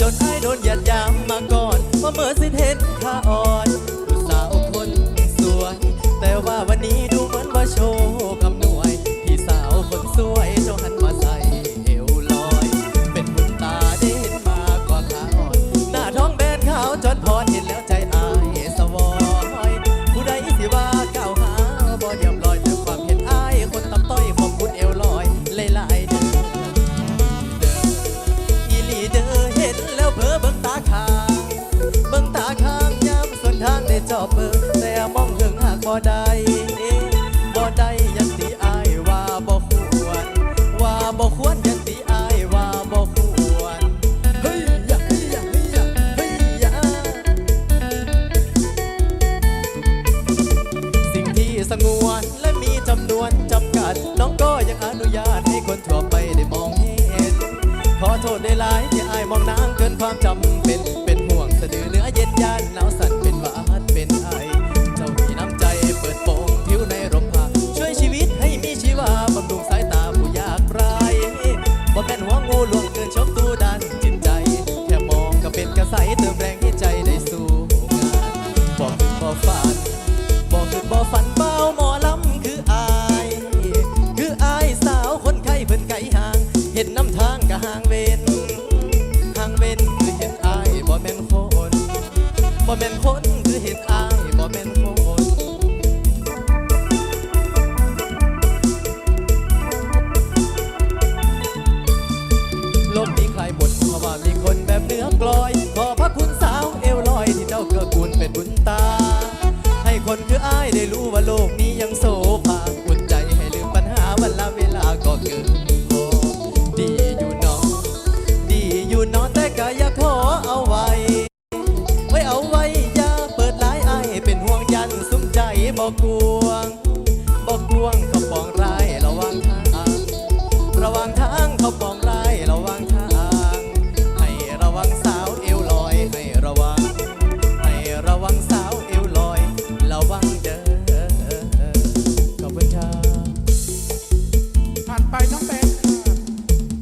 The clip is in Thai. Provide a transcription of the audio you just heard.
จนไอ้โดนหยัดยามมาก่อนว่าเมื่อสิ้นเห็นข้าอ่อน ด้จอบเบิ่งแต่มองถึงหากบ่ได้บ่ได้ยันติอายว่าบ่ควร ว่าบ่ควรยันติอายว่าบ่ควรเฮ้ยยะเฮ้ยยะเฮ้ยยะเฮ้ยยะสิ่งที่สงวนและมีจำนวนจำกัด น้องก็ยังอนุญาตให้คนทั่วไปได้มองเห็น ขอโทษได้หลายที่อายมองนางเกินความจำเป็นเป็นห่วงสะดือเนื้อเย็นยานหนาวสั่น บ่แม่นคนคือเห็นอายบ่แม่นคนโลกนี้ใครหมดเพราะว่ามีคนแบบเนื้อกลอย ขอพระคุณสาวเอวลอยที่เจ้าเกื้อกูลเป็นบุญตา ให้คนคืออ้ายได้รู้ว่าโลก ไ